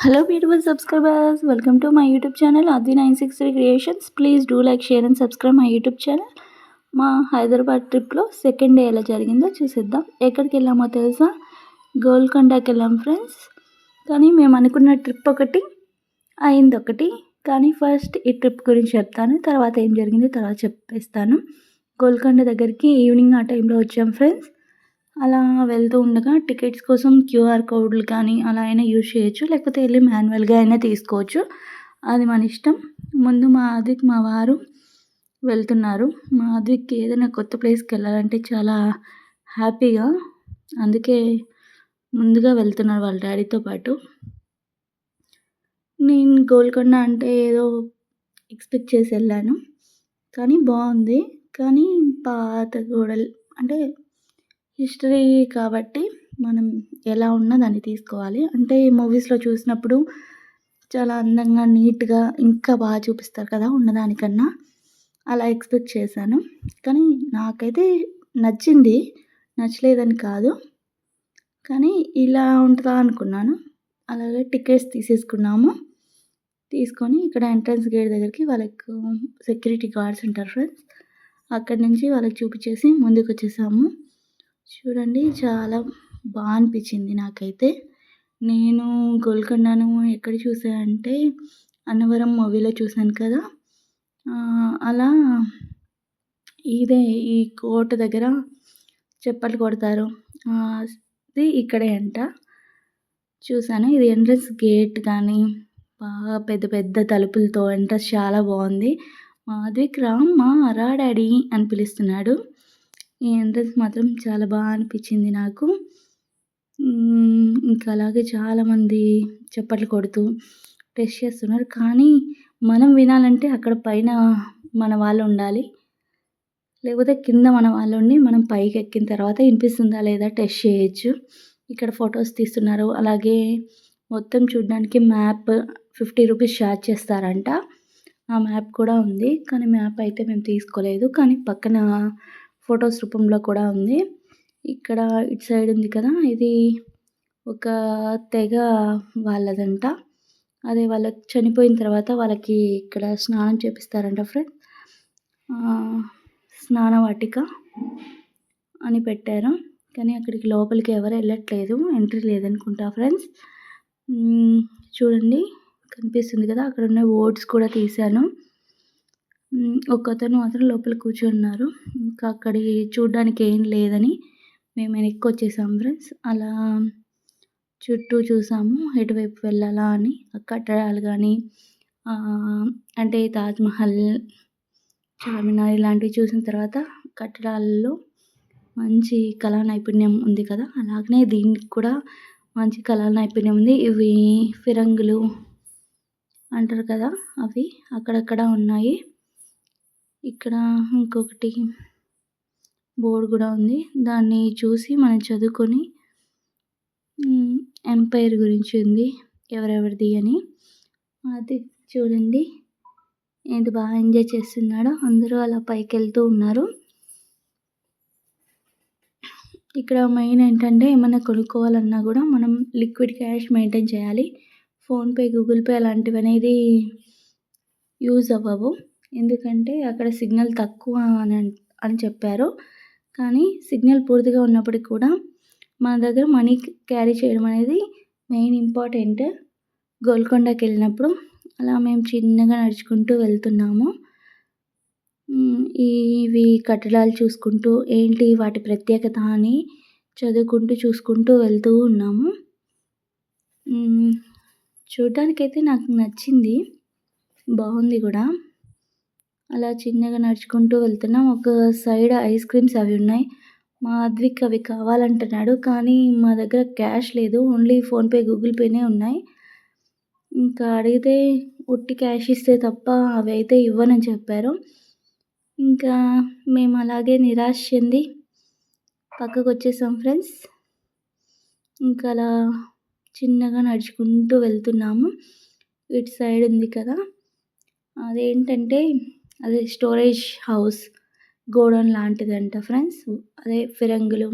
Hello beautiful subscribers welcome to my YouTube channel అది nine six three creations please do like share and subscribe my YouTube channel మా హైదరాబాద్ ట్రిప్లో second day ఎలా జరిగిందో చూసేద్దాం. ఎక్కడికి వెళ్ళామో తెలుసా? గోల్కొండకి వెళ్ళాం ఫ్రెండ్స్ కానీ మేము అనుకున్న ట్రిప్ ఒకటి అయింది ఒకటి. కానీ ఫస్ట్ ఈ ట్రిప్ గురించి చెప్తాను. తర్వాత ఏం జరిగిందో తర్వాత చెప్పేస్తాను. గోల్కొండ దగ్గరికి ఈవినింగ్ ఆ టైంలో వచ్చాం ఫ్రెండ్స్ అలా వెళ్తూ ఉండగా టికెట్స్ కోసం క్యూఆర్ కోడ్లు కానీ అలా అయినా యూజ్ చేయొచ్చు. లేకపోతే వెళ్ళి మాన్యువల్గా అయినా తీసుకోవచ్చు. అది మన ఇష్టం. ముందు మా ఆదిక్ మా వారు వెళ్తున్నారు. మా ఆదిక్కి ఏదైనా కొత్త ప్లేస్కి వెళ్ళాలంటే చాలా హ్యాపీగా అందుకే ముందుగా వెళ్తున్నారు వాళ్ళ డాడీతో పాటు. నేను గోల్కొండ అంటే ఏదో ఎక్స్పెక్ట్ చేసి వెళ్ళాను. కానీ బాగుంది. కానీ పాత గోడలు అంటే హిస్టరీ కాబట్టి మనం ఎలా ఉన్నా దాన్ని తీసుకోవాలి. అంటే మూవీస్లో చూసినప్పుడు చాలా అందంగా నీట్గా ఇంకా బాగా చూపిస్తారు కదా ఉన్నదానికన్నా. అలా ఎక్స్పెక్ట్ చేశాను. కానీ నాకైతే నచ్చింది. నచ్చలేదని కాదు. కానీ ఇలా ఉంటుందా అనుకున్నాను. అలాగే టికెట్స్ తీసేసుకున్నాము. తీసుకొని ఇక్కడ ఎంట్రన్స్ గేట్ దగ్గరికి వాళ్ళకు సెక్యూరిటీ గార్డ్స్ ఉంటారు ఫ్రెండ్స్ అక్కడి నుంచి వాళ్ళకి చూపించేసి ముందుకు వచ్చేసాము చూడండి చాలా బాగా అనిపించింది నాకైతే. నేను గోల్కొండను ఎక్కడ చూసానంటే అన్నవరం మూవీలో చూశాను కదా. అలా ఇదే ఈ కోట దగ్గర చెప్పలు కొడతారు. ఇది ఇక్కడే అంట. చూశాను ఇది ఎంట్రన్స్ గేట్ కానీ బాగా పెద్ద పెద్ద తలుపులతో ఎంట్రన్స్ చాలా బాగుంది. మాధవిక్ రామ్ మా అరా డాడీ అని పిలుస్తున్నాడు. ఈ ఎంట్రన్స్ మాత్రం చాలా బాగా అనిపించింది నాకు. ఇంకా అలాగే చాలామంది చప్పట్లు కొడుతూ టెస్ట్ చేస్తున్నారు. కానీ మనం వినాలంటే అక్కడ పైన మన వాళ్ళు ఉండాలి. లేకపోతే కింద మన వాళ్ళు ఉండి మనం పైకి ఎక్కిన తర్వాత వినిపిస్తుందా లేదా టెస్ట్ చేయొచ్చు. ఇక్కడ ఫొటోస్ తీస్తున్నారు. అలాగే మొత్తం చూడడానికి మ్యాప్ ఫిఫ్టీ రూపీస్ ఛార్జ్ చేస్తారంట. ఆ మ్యాప్ కూడా ఉంది. కానీ మ్యాప్ అయితే మేము తీసుకోలేదు. కానీ పక్కన ఫొటోస్ రూపంలో కూడా ఉంది. ఇక్కడ ఇటు సైడ్ ఉంది కదా ఇది ఒక తెగ వాళ్ళదంట. అదే వాళ్ళకి చనిపోయిన తర్వాత వాళ్ళకి ఇక్కడ స్నానం చేపిస్తారంట ఫ్రెండ్ స్నానవాటిక అని పెట్టారు. కానీ అక్కడికి లోపలికి ఎవరు వెళ్ళట్లేదు ఎంట్రీ లేదనుకుంటా ఫ్రెండ్స్ చూడండి కనిపిస్తుంది కదా అక్కడ ఉన్న ఓట్స్ కూడా తీశాను. ఒకతను మాత్రం లోపల కూర్చున్నారు. ఇంకా అక్కడి చూడ్డానికి ఏం లేదని మేము వెనక్కి వచ్చేసాం ఫ్రెండ్స్. అలా చుట్టూ చూసాము ఎటువైపు వెళ్ళాలా అని. కట్టడాలు కానీ అంటే తాజ్మహల్ చార్మినార్ ఇలాంటివి చూసిన తర్వాత కట్టడాలలో మంచి కళా నైపుణ్యం ఉంది కదా. అలాగనే దీనికి కూడా మంచి కళా నైపుణ్యం ఉంది. ఇవి ఫిరంగులు అంటారు కదా అవి అక్కడక్కడ ఉన్నాయి. ఇక్కడ ఇంకొకటి బోర్డు కూడా ఉంది. దాన్ని చూసి మనం చదువుకొని ఎంపైర్ గురించి ఉంది ఎవరెవరిది అని. అది చూడండి. ఏది బాగా ఎంజాయ్ చేస్తున్నాడో. అందరూ అలా పైకి వెళ్తూ ఉన్నారు. ఇక్కడ మెయిన్ ఏంటంటే ఏమైనా కొనుక్కోవాలన్నా కూడా మనం లిక్విడ్ క్యాష్ మెయింటైన్ చేయాలి. ఫోన్పే గూగుల్ పే అలాంటివి అనేది యూజ్ అవ్వవు. ఎందుకంటే అక్కడ సిగ్నల్ తక్కువ అని అని చెప్పారు. కానీ సిగ్నల్ పూర్తిగా ఉన్నప్పటికి కూడా మన దగ్గర మనీ క్యారీ చేయడం అనేది మెయిన్ ఇంపార్టెంట్. గోల్కొండకి వెళ్ళినప్పుడు అలా మేము చిన్నగా నడుచుకుంటూ వెళ్తున్నాము. ఇవి కట్టడాలు చూసుకుంటూ ఏంటి వాటి ప్రత్యేకత అని చదువుకుంటూ చూసుకుంటూ వెళ్తూ ఉన్నాము. చూడటానికైతే నాకు నచ్చింది. బాగుంది కూడా. అలా చిన్నగా నడుచుకుంటూ వెళ్తున్నాం. ఒక సైడ్ ఐస్ క్రీమ్స్ అవి ఉన్నాయి. మా అద్విక్ అవి కావాలంటున్నాడు కానీ మా దగ్గర క్యాష్ లేదు. ఓన్లీ ఫోన్పే గూగుల్ పేనే ఉన్నాయి. ఇంకా అడిగితే ఉట్టి క్యాష్ ఇస్తే తప్ప అవి అయితే ఇవ్వనని చెప్పారు. ఇంకా మేము అలాగే నిరాశ చెంది పక్కకు వచ్చేసాం ఫ్రెండ్స్. ఇంకా అలా చిన్నగా నడుచుకుంటూ వెళ్తున్నాము. ఇటు సైడ్ ఉంది కదా. అదేంటంటే అదే స్టోరేజ్ హౌస్ గోడౌన్ లాంటిదంట ఫ్రెండ్స్. అదే ఫిరంగులు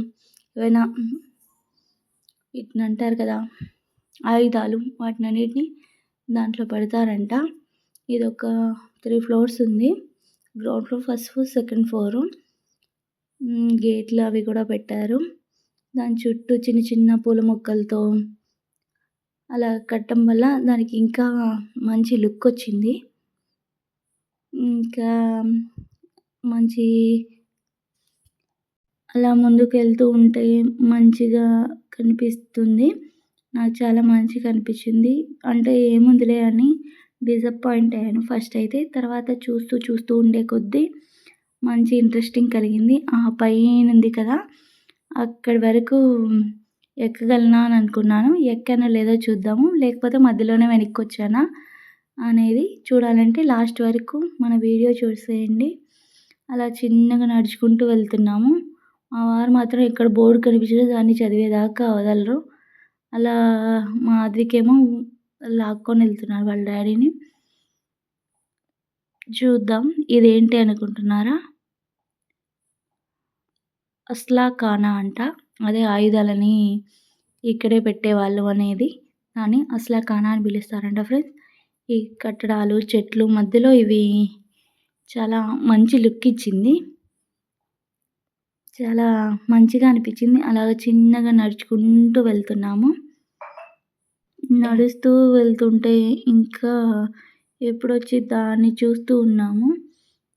ఏవైనా వీటిని అంటారు కదా ఆయుధాలు వాటిని అన్నిటిని దాంట్లో పెడతారంట. ఇది ఒక త్రీ ఫ్లోర్స్ ఉంది. Ground floor first floor second floor. గేట్లు అవి కూడా పెట్టారు. దాని చుట్టూ చిన్న చిన్న పూల మొక్కలతో అలా కట్టడం వల్ల దానికి ఇంకా మంచి లుక్ వచ్చింది. ఇంకా మంచి అలా ముందుకు వెళ్తూ ఉంటే మంచిగా కనిపిస్తుంది. నాకు చాలా మంచిగా అనిపించింది. అంటే ఏముందిలే అని డిసప్పాయింట్ అయ్యాను. ఫస్ట్ అయితే తర్వాత చూస్తూ చూస్తూ ఉండే కొద్దీ మంచి ఇంట్రెస్టింగ్ కలిగింది. ఆ పైన ఉంది కదా అక్కడి వరకు ఎక్కగలనా అని అనుకున్నాను. ఎక్కానో లేదో చూద్దాము. లేకపోతే మధ్యలోనే వెనక్కి వచ్చానా? అనేది చూడాలంటే లాస్ట్ వరకు మన వీడియో చూసేయండి. అలా చిన్నగా నడుచుకుంటూ వెళ్తున్నాము. మా వారు మాత్రం ఇక్కడ బోర్డు కనిపించదు దాన్ని చదివేదాకా వదలరు. అలా మా అదికేమో లాక్కొని వెళ్తున్నారు వాళ్ళ డాడీని. చూద్దాం ఇదేంటి అనుకుంటున్నారా? అస్లా ఖానా అంట. అదే ఆయుధాలని ఇక్కడే పెట్టేవాళ్ళు అనేది. దాన్ని అస్లా ఖానా అని పిలుస్తారంట ఫ్రెండ్స్. ఈ కట్టడాలు చెట్లు మధ్యలో ఇవి చాలా మంచి లుక్ ఇచ్చింది. చాలా మంచిగా అనిపించింది. అలాగ చిన్నగా నడుచుకుంటూ వెళ్తున్నాము. నడుస్తూ వెళ్తుంటే ఇంకా ఎప్పుడొచ్చి దాన్ని చూస్తూ ఉన్నాము.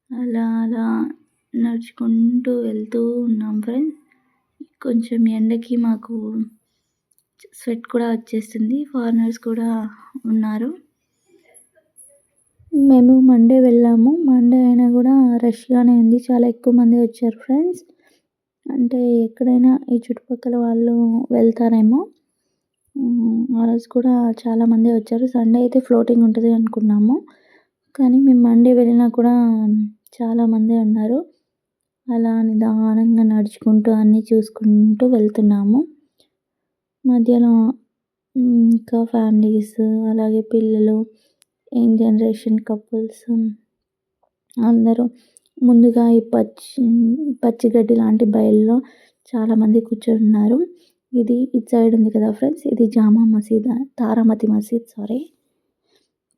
అలా అలా నడుచుకుంటూ వెళ్తూ ఉన్నాం ఫ్రెండ్స్. కొంచెం ఎండకి మాకు స్వెట్ కూడా వచ్చేస్తుంది ఫారినర్స్ కూడా ఉన్నారు. మేము మండే వెళ్ళాము. మండే అయినా కూడా రష్గానే ఉంది. చాలా ఎక్కువ మంది వచ్చారు ఫ్రెండ్స్ అంటే ఎక్కడైనా ఈ చుట్టుపక్కల వాళ్ళు వెళ్తారేమో. ఆ రోజు కూడా చాలామంది వచ్చారు. సండే అయితే ఫ్లోటింగ్ ఉంటుంది అనుకున్నాము. కానీ మేము మండే వెళ్ళినా కూడా చాలామంది ఉన్నారు. అలా నిదానంగా నడుచుకుంటూ అన్నీ చూసుకుంటూ వెళ్తున్నాము. మధ్యలో ఇంకా ఫ్యామిలీస్ అలాగే పిల్లలు యంగ్ జనరేషన్ కపుల్స్ అందరూ ముందుగా ఈ పచ్చి పచ్చిగడ్డి లాంటి బయల్లో చాలామంది కూర్చొని ఉన్నారు ఇది ఇటు సైడ్ ఉంది కదా ఫ్రెండ్స్ ఇది జామా మసీద్ తారామతి మసీద్ సారీ.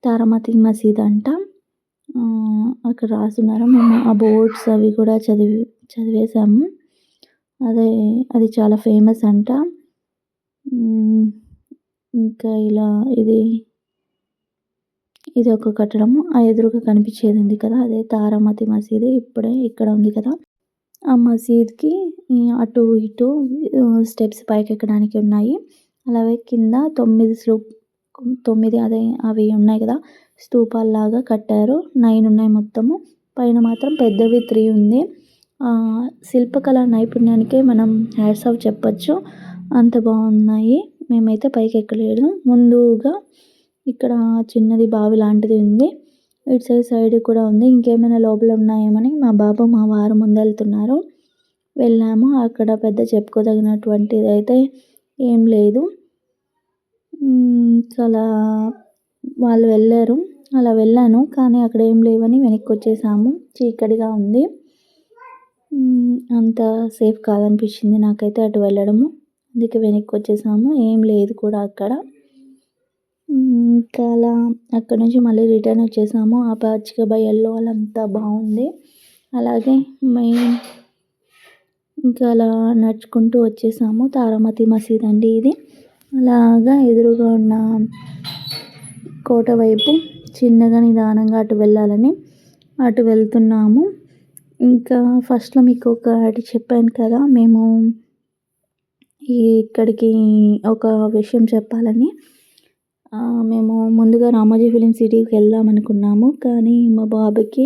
తారామతి మసీద్ అంట. అక్కడ రాసున్నారు మేము ఆ బోర్డ్స్ అవి కూడా చదివి చదివేసాము అదే అది చాలా ఫేమస్ అంట. ఇంకా ఇలా ఇది ఇది ఒక కట్టడము. ఆ ఎదురుగా కనిపించేది ఉంది కదా అదే తారామతి మసీదు. ఇప్పుడే ఇక్కడ ఉంది కదా. ఆ మసీద్కి అటు ఇటు స్టెప్స్ పైకి ఎక్కడానికి ఉన్నాయి. అలాగే కింద తొమ్మిది స్లూప్ తొమ్మిది అదే అవి ఉన్నాయి కదా స్తూపాల్లాగా కట్టారు. నైన్ ఉన్నాయి మొత్తము. పైన మాత్రం పెద్దవి త్రీ ఉంది. శిల్పకళ నైపుణ్యానికే మనం హ్యాట్స్ ఆఫ్ చెప్పచ్చు. అంత బాగున్నాయి. మేమైతే పైకి ఎక్కలేదు ముందుగా ఇక్కడ చిన్నది బావి లాంటిది ఉంది. ఇటు సైడ్ సైడ్ కూడా ఉంది. ఇంకేమైనా లోపల ఉన్నాయేమని మా బాబు మా వారు ముందెళ్తున్నారు. వెళ్ళాము. అక్కడ పెద్ద చెప్పుకోదగినటువంటిది అయితే ఏం లేదు. అలా వాళ్ళు వెళ్ళారు. అలా వెళ్ళాను. కానీ అక్కడ ఏం లేవని వెనక్కి వచ్చేసాము చీకటిగా ఉంది. అంత సేఫ్ కాదనిపించింది నాకైతే అటు వెళ్ళడము. అందుకే వెనక్కి వచ్చేసాము ఏం లేదు కూడా అక్కడ. ఇంకా అలా అక్కడ నుంచి మళ్ళీ రిటర్న్ వచ్చేసాము. ఆ పచ్చిక బయల్లో అంతా బాగుంది. అలాగే మెయిన్ ఇంకా అలా నడుచుకుంటూ వచ్చేసాము. తారామతి మసీద్ అండి ఇది. అలాగా ఎదురుగా ఉన్న కోట వైపు చిన్నగా నిదానంగా అటు వెళ్ళాలని అటు వెళ్తున్నాము. ఇంకా ఫస్ట్లో మీకు ఒకటి చెప్పాను కదా మేము ఇక్కడికి ఒక విషయం చెప్పాలని. మేము ముందుగా రామోజీ ఫిలిం సిటీకి వెళ్దాం అనుకున్నాము. కానీ మా బాబుకి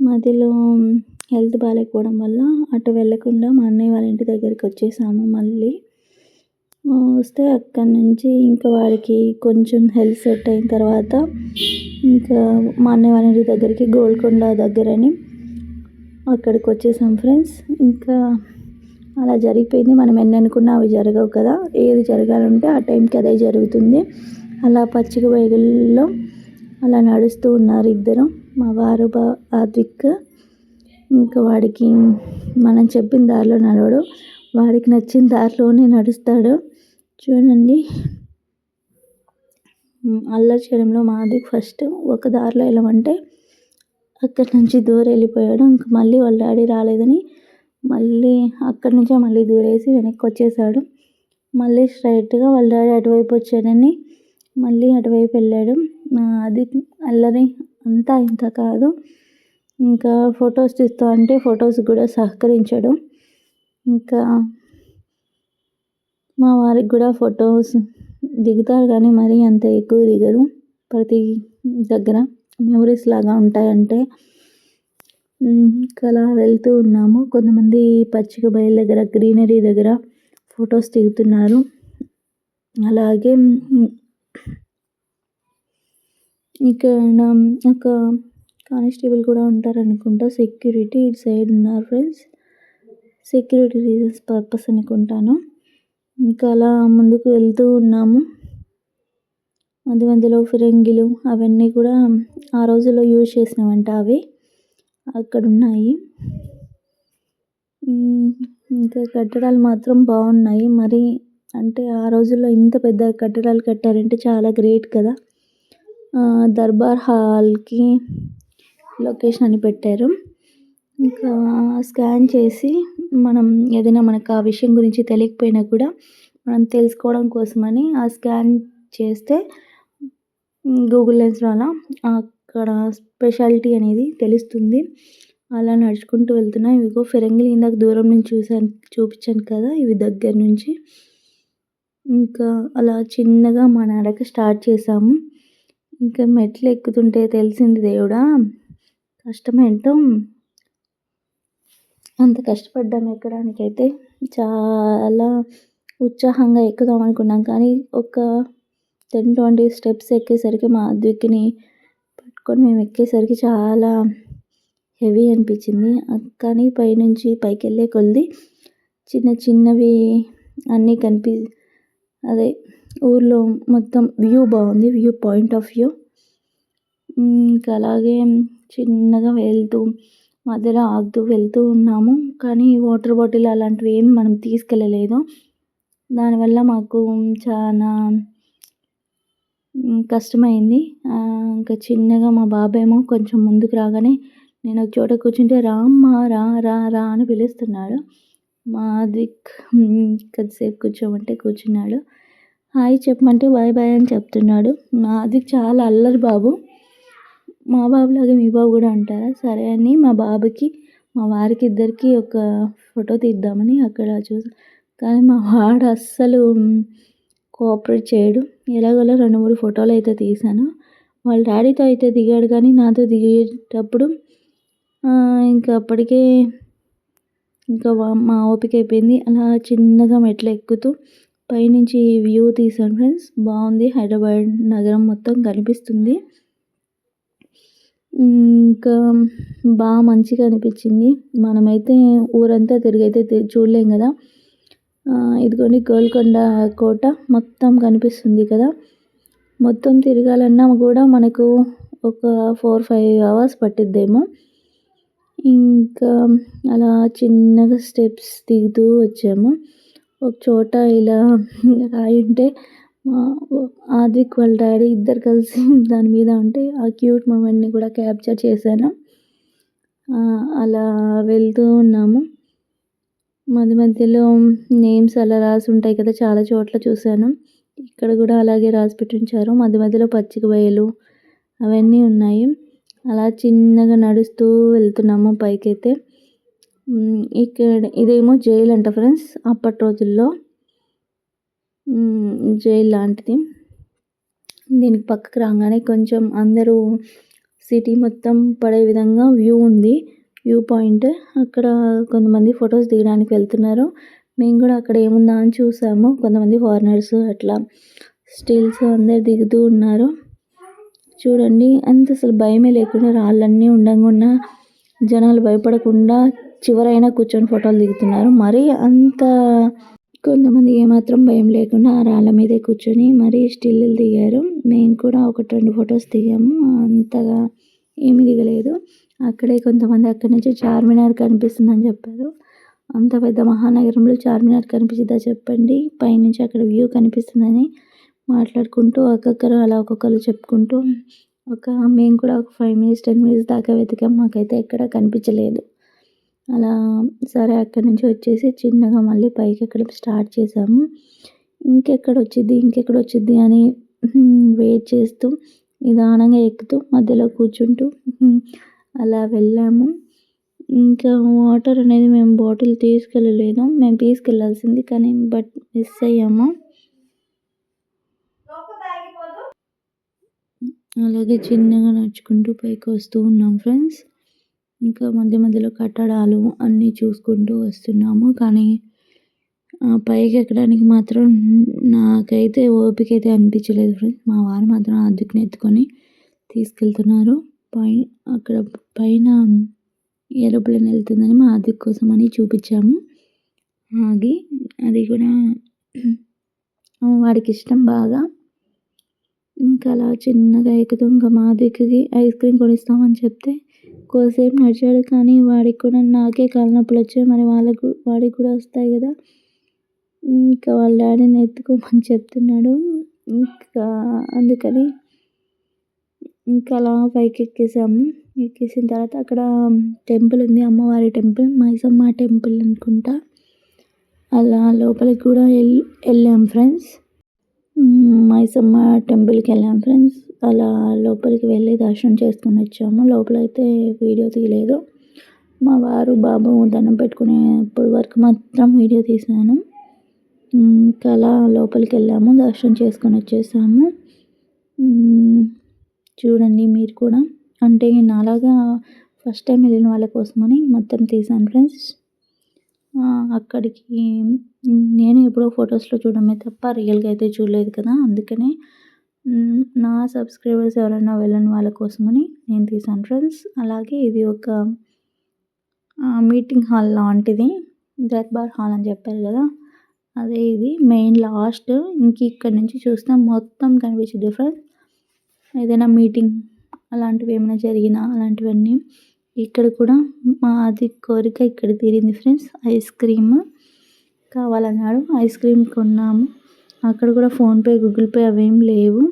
మధ్యలో హెల్త్ బాగాలేకపోవడం వల్ల అటు వెళ్ళకుండా మా అన్నయ్య వాళ్ళ ఇంటి దగ్గరికి వచ్చేసాము మళ్ళీ. వస్తే అక్కడి నుంచి ఇంకా వాడికి కొంచెం హెల్త్ సెట్ అయిన తర్వాత ఇంకా మా అన్నయ్య వాళ్ళ ఇంటి దగ్గరికి గోల్కొండ దగ్గరని అక్కడికి వచ్చేసాం ఫ్రెండ్స్. ఇంకా అలా జరిగిపోయింది. మనం ఎన్ని అనుకున్నా అవి జరగవు కదా. ఏది జరగాలంటే ఆ టైంకి అదే జరుగుతుంది. అలా పచ్చిక బయలులో అలా నడుస్తూ ఉన్నారు ఇద్దరు. మా వారు బా ఆద్విక్ ఇంకా వాడికి మనం చెప్పిన దారిలో నడవడు. వాడికి నచ్చిన దారిలోనే నడుస్తాడు. చూడండి. అల్లరి చేయడంలో మాది ఫస్ట్ ఒక దారిలో వెళ్ళమంటే అక్కడి నుంచి దూరం వెళ్ళిపోయాడు. ఇంక మళ్ళీ వాళ్ళ డాడీ రాలేదని మళ్ళీ అక్కడి నుంచే మళ్ళీ దూరేసి వెనక్కి వచ్చేసాడు. మళ్ళీ స్ట్రైట్గా వాళ్ళ డాడీ అటువైపు వచ్చాడని మళ్ళీ అటువైపు వెళ్ళాడు. అది అల్లరి అంతా ఇంత కాదు. ఇంకా ఫొటోస్ తీస్తా అంటే ఫొటోస్ కూడా సహకరించాడు. ఇంకా మా వారికి కూడా ఫొటోస్ దిగుతారు కానీ మరీ అంత ఎక్కువ దిగరు. ప్రతి దగ్గర మెమరీస్ లాగా ఉంటాయంటే ఇంకా అలా వెళ్తూ ఉన్నాము. కొంతమంది పచ్చిక బయలు దగ్గర గ్రీనరీ దగ్గర ఫొటోస్ దిగుతున్నారు. అలాగే ఇక్కడ ఒక కానిస్టేబుల్ కూడా ఉంటారు అనుకుంటా సెక్యూరిటీ ఇటు సైడ్ ఉన్నారు ఫ్రెండ్స్. సెక్యూరిటీ రీజన్స్ పర్పస్ అనుకుంటాను. ఇంకా అలా ముందుకు వెళ్తూ ఉన్నాము. మధ్య మధ్యలో ఫిరంగిలు అవన్నీ కూడా ఆ రోజుల్లో యూజ్ చేసినవంట అవి. అక్కడ ఉన్నాయి ఇంకా కట్టడాలు మాత్రం బాగున్నాయి. మరి అంటే ఆ రోజుల్లో ఇంత పెద్ద కట్టడాలు కట్టారంటే చాలా గ్రేట్ కదా. దర్బార్ హాల్కి లొకేషన్ అని పెట్టారు. ఇంకా స్కాన్ చేసి మనం ఏదైనా మనకు ఆ విషయం గురించి తెలియకపోయినా కూడా మనం తెలుసుకోవడం కోసమని ఆ స్కాన్ చేస్తే గూగుల్ లెన్స్ వల్ల అక్కడ స్పెషాలిటీ అనేది తెలుస్తుంది. అలా నడుచుకుంటూ వెళ్తున్నా. ఇవిగో ఫిరంగిలు ఇందాక దూరం నుంచి చూసాను చూపించాను కదా ఇవి దగ్గర నుంచి. ఇంకా అలా చిన్నగా మా నడక స్టార్ట్ చేసాము ఇంకా మెట్లు ఎక్కుతుంటే తెలిసింది దేవుడా కష్టమేంటో? అంత కష్టపడ్డాము ఎక్కడానికైతే. చాలా ఉత్సాహంగా ఎక్కుదాం అనుకున్నాం కానీ ఒక టెన్ ట్వంటీ స్టెప్స్ ఎక్కేసరికి మా అద్విక్ని పట్టుకొని మేము ఎక్కేసరికి చాలా హెవీ అనిపించింది. కానీ పైనుంచి పైకి వెళ్ళే కొలిది చిన్న చిన్నవి అన్నీ కనిపి అదే ఊర్లో మొత్తం వ్యూ బాగుంది వ్యూ పాయింట్ ఆఫ్ వ్యూ. ఇంకా అలాగే చిన్నగా వెళ్తూ మధ్యలో ఆగుతూ వెళ్తూ ఉన్నాము. కానీ వాటర్ బాటిల్ అలాంటివి ఏం మనం తీసుకెళ్ళలేదు. దానివల్ల మాకు చాలా కష్టమైంది. ఇంకా చిన్నగా మా బాబేమో కొంచెం ముందుకు రాగానే నేను ఒక చోట కూర్చుంటే రా రా రా రా అని పిలుస్తున్నాడు. మాదిక్ కొద్దిసేపు కూర్చోమంటే కూర్చున్నాడు. హాయ్ చెప్పమంటే బాయ్ బాయ్ అని చెప్తున్నాడు. మాదిక్ చాలా అల్లరి బాబు. మా బాబులాగే మీ బాబు కూడా అంటారా? సరే అని మా బాబుకి మా వారికి ఇద్దరికి ఒక ఫోటో తీద్దామని అక్కడ చూసి. కానీ మా వాడు అస్సలు కోఆపరేట్ చేయడు. ఎలాగోలా రెండు మూడు ఫోటోలు అయితే తీశాను. వాళ్ళ డాడీతో అయితే దిగాడు కానీ నాతో దిగేటప్పుడు ఇంకా అప్పటికే ఇంకా మా ఓపిక అయిపోయింది. అలా చిన్నగా మెట్లు ఎక్కుతూ పైనుంచి వ్యూ తీసాను ఫ్రెండ్స్. బాగుంది. హైదరాబాద్ నగరం మొత్తం కనిపిస్తుంది. ఇంకా బాగా మంచిగా అనిపించింది. మనమైతే ఊరంతా తిరిగైతే చూడలేం కదా. ఇదిగోండి గోల్కొండ కోట మొత్తం కనిపిస్తుంది కదా. మొత్తం తిరగాలన్నా కూడా మనకు ఒక ఫోర్ ఫైవ్ అవర్స్ పట్టిద్దేమో. ఇంకా అలా చిన్నగా స్టెప్స్ దిగుతూ వచ్చాము. ఒక చోట ఇలా రాయి ఉంటే ఆద్విక్ వాళ్ళ డాడీ ఇద్దరు కలిసి దాని మీద ఉంటే ఆ క్యూట్ మూమెంట్ని కూడా క్యాప్చర్ చేశాను. అలా వెళ్తూ ఉన్నాము. మధ్య మధ్యలో నేమ్స్ అలా రాసి ఉంటాయి కదా చాలా చోట్ల చూశాను. ఇక్కడ కూడా అలాగే రాసి పెట్టి ఉంచారు మధ్య మధ్యలో పచ్చిక బయలు అవన్నీ ఉన్నాయి. అలా చిన్నగా నడుస్తూ వెళ్తున్నాము పైకైతే. ఇక్కడ ఇదేమో జైలు అంట ఫ్రెండ్స్. అప్పటి రోజుల్లో జైలు లాంటిది. దీనికి పక్కకు రాగానే కొంచెం అందరూ సిటీ మొత్తం పడే విధంగా వ్యూ ఉంది. View point. అక్కడ కొంతమంది ఫొటోస్ దిగడానికి వెళ్తున్నారు. మేము కూడా అక్కడ ఏముందా అని చూసాము. కొంతమంది ఫారినర్స్ అట్లా స్టిల్స్ అందరు దిగుతూ ఉన్నారు. చూడండి. అంత అసలు భయమే లేకుండా రాళ్ళన్నీ ఉండంగా జనాలు భయపడకుండా చివరైనా కూర్చొని ఫోటోలు దిగుతున్నారు. మరీ అంత కొంతమంది ఏమాత్రం భయం లేకుండా ఆ రాళ్ళ మీదే కూర్చొని మరీ స్టిల్లు దిగారు. మేము కూడా ఒకటి రెండు ఫొటోస్ దిగాము. అంతగా ఏమి దిగలేదు. అక్కడే కొంతమంది అక్కడి నుంచి చార్మినార్ కనిపిస్తుందని చెప్పారు. అంత పెద్ద మహానగరంలో చార్మినార్ కనిపించిందా చెప్పండి. పైనుంచి అక్కడ వ్యూ కనిపిస్తుందని మాట్లాడుకుంటూ ఒక్కొక్కరు అలా ఒక్కొక్కరు చెప్పుకుంటూ ఒక మేము కూడా ఒక ఫైవ్ మినిట్స్ టెన్ మినిట్స్ దాకా వెతికాం. మాకైతే ఎక్కడ కనిపించలేదు. అలా సరే అక్కడి నుంచి వచ్చేసి చిన్నగా మళ్ళీ పైకి ఎక్కడం స్టార్ట్ చేసాము. ఇంకెక్కడ వచ్చింది ఇంకెక్కడ వచ్చింది అని వెయిట్ చేస్తూ నిదానంగా ఎక్కుతూ మధ్యలో కూర్చుంటూ అలా వెళ్ళాము. ఇంకా వాటర్ అనేది మేము బాటిల్ తీసుకెళ్ళలేదు. మేము తీసుకెళ్ళాల్సింది కానీ బట్ మిస్ అయ్యాము. అలాగే చిన్నగా నడుచుకుంటూ పైకి వస్తూ ఉన్నాం ఫ్రెండ్స్. ఇంకా మధ్య మధ్యలో కట్టడాలు అన్నీ చూసుకుంటూ వస్తున్నాము. కానీ పైకి ఎక్కడానికి మాత్రం నాకైతే ఓపిక అయితే అనిపించలేదు ఫ్రెండ్స్. మా వారు మాత్రం అద్దెకుని ఎత్తుకొని తీసుకెళ్తున్నారు. పై అక్కడ పైన ఏరోప్లేన్ వెళ్తుందని మా అద్దెకు కోసం అని చూపించాము. ఆగి అది కూడా వాడికి ఇష్టం బాగా. ఇంకా అలా చిన్నగా ఎక్కుతూ ఇంకా మాధవికి ఐస్ క్రీమ్ కొనిస్తామని చెప్తే కోసేపు నడిచాడు. కానీ వాడికి కూడా నాకే కాళ్ళ నొప్పులు వచ్చాయి. మరి వాళ్ళకు వాడికి కూడా వస్తాయి కదా. ఇంకా వాళ్ళ డాడీని ఎత్తుకోమని చెప్తున్నాడు. ఇంకా అందుకని ఇంకా అలా పైకి ఎక్కేసాము. ఎక్కేసిన తర్వాత అక్కడ టెంపుల్ ఉంది. అమ్మవారి టెంపుల్ మైసమ్మ టెంపుల్ అనుకుంటా. అలా లోపలికి కూడా వెళ్ళి వెళ్ళాం ఫ్రెండ్స్. మైసమ్మ టెంపుల్కి వెళ్ళాం ఫ్రెండ్స్. అలా లోపలికి వెళ్ళి దర్శనం చేసుకుని వచ్చాము. లోపల అయితే వీడియో తీయలేదు. మా వారు బాబు దండం పెట్టుకునేప్పటి వరకు మాత్రం వీడియో తీశాను. ఇంకా అలా లోపలికి వెళ్ళాము దర్శనం చేసుకొని వచ్చేసాము. చూడండి మీరు కూడా. అంటే నాలాగా ఫస్ట్ టైం వెళ్ళిన వాళ్ళ కోసమని మొత్తం తీసాను ఫ్రెండ్స్. అక్కడికి నేను ఎప్పుడో ఫొటోస్లో చూడడమే తప్ప రియల్గా అయితే చూడలేదు కదా అందుకనే నా సబ్స్క్రైబర్స్ ఎవరైనా వెళ్ళని వాళ్ళ కోసమని నేను తీసాను ఫ్రెండ్స్. అలాగే ఇది ఒక మీటింగ్ హాల్ లాంటిది దర్బార్ హాల్ అని చెప్పారు కదా అదే ఇది మెయిన్ లాస్ట్. ఇంక ఇక్కడ నుంచి చూస్తే మొత్తం కనిపించింది ఫ్రెండ్స్ ఏదైనా మీటింగ్ అలాంటివి ఏమైనా జరిగినా అలాంటివన్నీ. ఇక్కడ కూడా మాది కోరిక ఇక్కడ తీరింది ఫ్రెండ్స్. ఐస్ క్రీమ్ కావాలన్నాడు. ఐస్ క్రీమ్ కొన్నాము. అక్కడ కూడా ఫోన్పే గూగుల్ పే అవేం లేవు.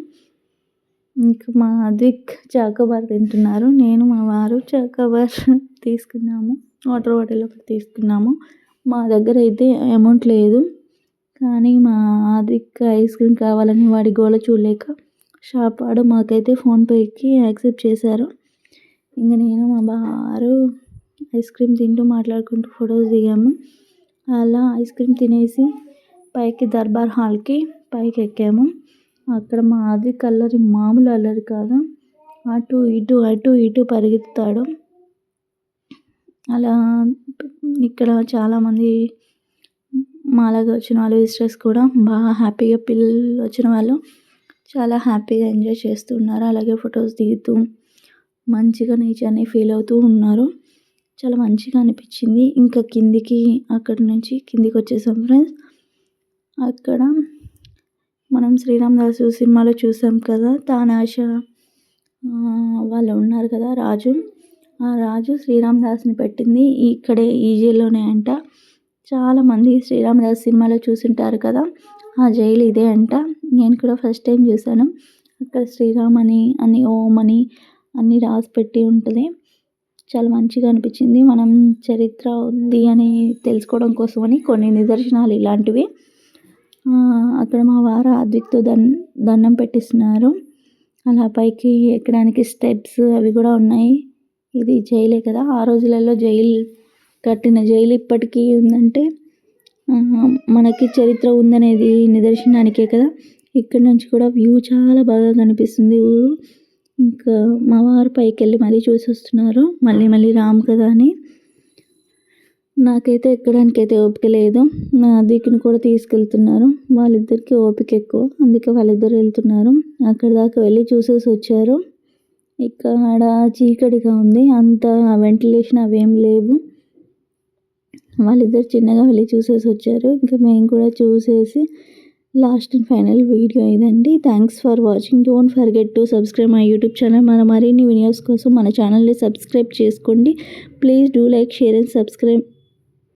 ఇంకా మా అదిక్ చాకోబార్ తింటున్నారు. నేను మా వారు చాకోబార్ తీసుకున్నాము. వాటర్ బాటిల్ ఒకటి తీసుకున్నాము. మా దగ్గర అయితే అమౌంట్ లేదు. కానీ మా ఆదిక్ ఐస్ క్రీమ్ కావాలని వాడి గోల చూడలేక షాప్ వాడు మాకైతే ఫోన్పేకి యాక్సెప్ట్ చేశారు. ఇంక నేను మా బారు ఐస్ క్రీమ్ తింటూ మాట్లాడుకుంటూ ఫొటోస్ దిగాము. అలా ఐస్ క్రీమ్ తినేసి పైకి దర్బార్ హాల్కి పైకి ఎక్కాము అక్కడ మా అది కల్లరి మామూలు అల్లరి కాదు. అటు ఇటు అటు ఇటు పరిగెత్తుతాడు. అలా ఇక్కడ చాలామంది మాలాగా వచ్చిన వాళ్ళు విజిటర్స్ కూడా బాగా హ్యాపీగా పిల్లలు వచ్చిన వాళ్ళు చాలా హ్యాపీగా ఎంజాయ్ చేస్తున్నారు అలాగే ఫొటోస్ దిగుతూ మంచిగా నేచర్ని ఫీల్ అవుతూ ఉన్నారు. చాలా మంచిగా అనిపించింది. ఇంకా కిందికి అక్కడ నుంచి కిందికి వచ్చేసాం ఫ్రెండ్స్. అక్కడ మనం శ్రీరామ్ దాసు సినిమాలో చూసాం కదా తానాష వాళ్ళు ఉన్నారు కదా రాజు. ఆ రాజు శ్రీరామ్ దాస్ని పెట్టింది. ఇక్కడే ఈజీలోనే అంట. చాలామంది శ్రీరామ్ దాస్ సినిమాలో చూసుంటారు కదా ఆ జైలు ఇదే అంట. నేను కూడా ఫస్ట్ టైం చూశాను. అక్కడ శ్రీరామ్ అని అని ఓం అని అన్నీ రాసి పెట్టి ఉంటుంది. చాలా మంచిగా అనిపించింది. మనం చరిత్ర ఉంది అని తెలుసుకోవడం కోసమని కొన్ని నిదర్శనాలు ఇలాంటివి. అక్కడ మా వారు ఆద్విక్తో దన్ దండం పెట్టిస్తున్నారు. అలా పైకి ఎక్కడానికి స్టెప్స్ అవి కూడా ఉన్నాయి. ఇది జైలే కదా. ఆ రోజులలో జైలు కట్టిన జైలు ఇప్పటికీ ఉందంటే మనకి చరిత్ర ఉందనేది నిదర్శనానికే కదా. ఇక్కడ నుంచి కూడా వ్యూ చాలా బాగా కనిపిస్తుంది ఊరు. ఇంకా మా వారు పైకి వెళ్ళి మరీ చూసి వస్తున్నారు మళ్ళీ మళ్ళీ రాము కదా అని. నాకైతే ఎక్కడానికి అయితే ఓపిక లేదు. నా దిక్కుని కూడా తీసుకెళ్తున్నారు. వాళ్ళిద్దరికి ఓపిక ఎక్కువ. అందుకే వాళ్ళిద్దరు వెళ్తున్నారు. అక్కడ దాకా వెళ్ళి చూసేసి వచ్చారు. ఇక్కడ చీకటిగా ఉంది. అంత వెంటిలేషన్ అవేం లేవు. వాళ్ళిద్దరు చిన్నగా వెళ్ళి చూసేసి వచ్చారు. ఇంకా మేము కూడా చూసేసి లాస్ట్ అండ్ ఫైనల్ వీడియో ఇదండి. Thanks for watching don't forget to subscribe my YouTube channel మన మరిన్ని వీడియోస్ కోసం మన ఛానల్ని సబ్స్క్రైబ్ చేసుకోండి. Please do like share and subscribe